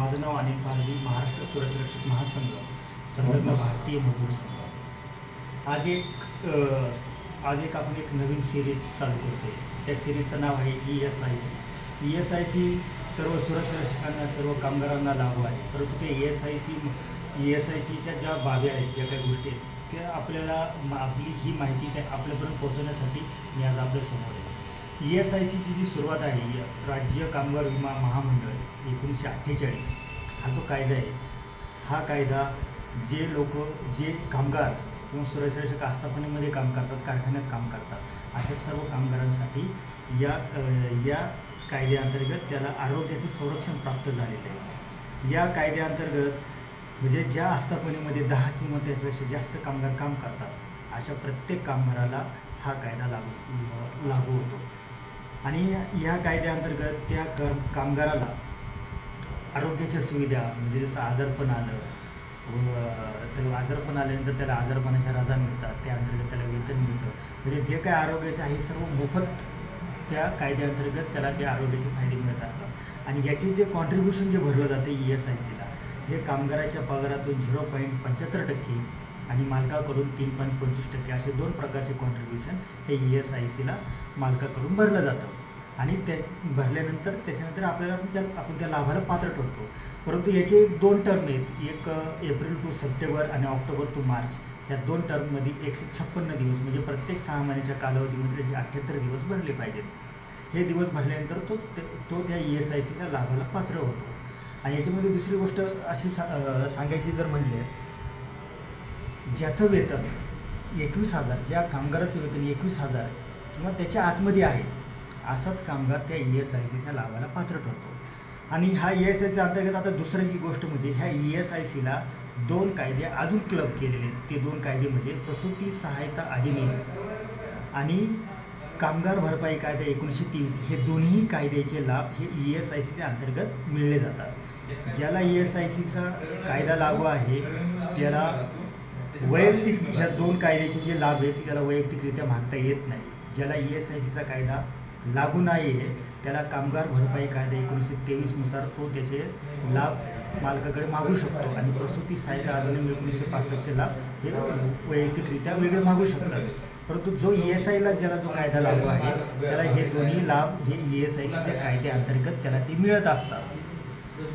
माझं नाव अनिल पारवी महाराष्ट्र सुरक्षित महासंघ संलग्न भारतीय मजूर संघ. आज एक आज एक आपण एक नवीन सिरीज चालू करतोय. त्या सिरीजचं नाव आहे E S I C E S I C सर्व सुरक्षितांना सर्व कामगारांना लागू आहे. परंतु ते E S I C E S I सीच्या ज्या बाबी आहेत ज्या काही गोष्टी आहेत त्या आपल्याला आपली ही माहिती त्या आपल्यापर्यंत पोहोचवण्यासाठी मी आज आपल्यासमोर आहे. ई एस आय सीची जी सुरुवात आहे राज्य कामगार विमा महामंडळ एकोणीसशे अठ्ठेचाळीस. हा जो कायदा आहे हा कायदा जे लोक जे कामगार किंवा सुरक्षारक्षक आस्थापनेमध्ये काम करतात कारखान्यात काम करतात अशा सर्व कामगारांसाठी या या कायद्याअंतर्गत त्याला आरोग्याचे संरक्षण प्राप्त झालेलं आहे. या कायद्याअंतर्गत म्हणजे ज्या आस्थापनेमध्ये दहा किंवा त्यापेक्षा जास्त कामगार काम करतात अशा प्रत्येक कामगाराला हा कायदा लागू लागू होतो. आणि या- कायद्याअंतर्गत त्या कर कामगाराला आरोग्याच्या सुविधा म्हणजे जसं आजारपण आलं व त्याला आजारपण आल्यानंतर त्याला आजारपणाच्या रजा मिळतात त्या अंतर्गत त्याला वेतन मिळतं. म्हणजे जे काय आरोग्याचं आहे सर्व मोफत त्या कायद्याअंतर्गत त्याला ते आरोग्याचे फायदे मिळत असतात. आणि याचे जे कॉन्ट्रीब्युशन जे भरलं जाते ई एस आय सीला हे कामगाराच्या पगारातून झिरो पॉईंट पंच्याहत्तर टक्के आणि मालकाकडून तीन पॉईंट पंचवीस टक्के असे दोन प्रकारचे कॉन्ट्रीब्युशन हे ई एस आय सीला मालकाकडून भरलं जातं. आणि ते भरल्यानंतर त्याच्यानंतर आपल्याला त्या आपण त्या लाभाला पात्र ठरतो. परंतु याचे दोन टर्म आहेत. एक एप्रिल टू सप्टेंबर आणि ऑक्टोबर टू मार्च या दोन टर्ममध्ये एकशे छप्पन्न दिवस म्हणजे प्रत्येक सहा महिन्याच्या कालावधीमध्ये त्याचे अठ्ठ्याहत्तर दिवस भरले पाहिजेत. हे दिवस भरल्यानंतर तो ते- तो त्या ई एस आय सीच्या लाभाला पात्र होतो. आणि याच्यामध्ये दुसरी गोष्ट अशी सा सांगायची जर म्हणले ज्याचं वेतन एकवीस हजार ज्या कामगाराचं वेतन एकवीस हजार आहे किंवा त्याच्या आतमध्ये आहे असाच कामगार त्या ई एस आय सीच्या लाभाला पात्र ठरतो. आणि हा ई एस आय सी अंतर्गत आता दुसरी जी गोष्ट म्हणजे ह्या ई एस आय सीला दोन कायदे अजून क्लब केलेले आहेत. ते दोन कायदे म्हणजे प्रसूती सहायता अधिनियम आणि कामगार भरपाई कायदा एकोणीसशे तीस हे दोन्ही कायद्याचे लाभ हे ई एस आय सीच्या अंतर्गत मिळले जातात. ज्याला ई एस आय सीचा कायदा लागू आहे त्याला वैयक्तिक ह्या दोन कायद्याचे जे लाभ आहेत त्याला वैयक्तिकरित्या मागता येत नाही. ज्याला ई एस आय सीचा कायदा लागू नाही आहे त्याला कामगार भरपाई कायदा एकोणीसशे तेवीसनुसार तो त्याचे लाभ मालकाकडे मागू शकतो. आणि प्रसूती सहाय्यता अधिनियम एकोणीसशे पासष्टचे लाभ हे वैयक्तिकरित्या वेगळे मागू शकतात. परंतु जो ई एस आयला ज्याला जो कायदा लागू आहे त्याला हे दोन्ही लाभ हे ई एस आय सीच्या कायद्याअंतर्गत त्याला ते मिळत असतात.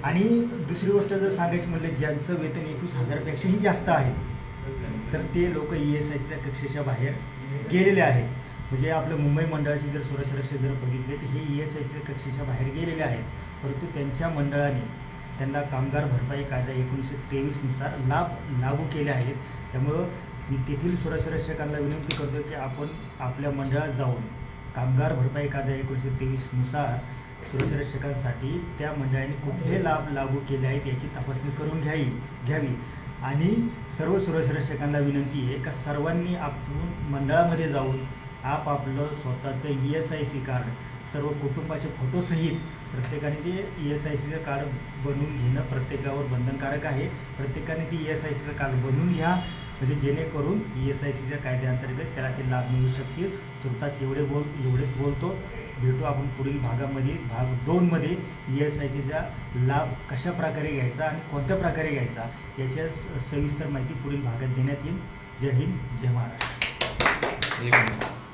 आणि दुसरी गोष्ट जर सांगायची म्हणले ज्यांचं वेतन एकवीस हजारपेक्षाही जास्त आहे तर ते लोक ई एस आय सीच्या कक्षेच्या बाहेर गेलेले आहेत. म्हणजे आपलं मुंबई मंडळाची जर सुरक्षारक्षक जर बघितले तर हे ई एस आय सी कक्षेच्या बाहेर गेलेले आहेत. परंतु त्यांच्या मंडळाने त्यांना कामगार भरपाई कायदा एकोणीसशे तेवीसनुसार लाभ लागू केले आहेत. त्यामुळं मी तेथील सुरक्षारक्षकांना विनंती करतो की आपण आपल्या मंडळात जाऊन कामगार भरपाई कायदा एकोणीसशे तेवीसनुसार सुरक्षारक्षकांसाठी त्या मंडळाने कुठले लाभ लागू केले आहेत याची तपासणी करून घ्यावी घ्यावी. आणि सर्व सुरक्षकांना विनंती आहे का सर्वांनी आपण मंडळामध्ये जाऊन आपापलं स्वतःचं E S I C card सर्व कुटुंबाचे फोटोसहित प्रत्येकाने ते ई एस आय सीचं कार्ड बनवून घेणं प्रत्येकावर बंधनकारक आहे. प्रत्येकाने ती ई एस आय सीचं कार्ड बनवून घ्या. म्हणजे जेणेकरून ई एस आय सीच्या कायद्याअंतर्गत त्याला ते लाभ मिळू शकतील. तुर्तास एवढे बोल एवढेच बोलतो. भेटू आपण पुढील भागामध्ये भाग दोनमध्ये ई एस आय सीचा लाभ कशा प्रकारे घ्यायचा आणि कोणत्या प्रकारे घ्यायचा याच्या स- सविस्तर माहिती पुढील भागात देण्यात येईल. जय हिंद जय महाराष्ट्र.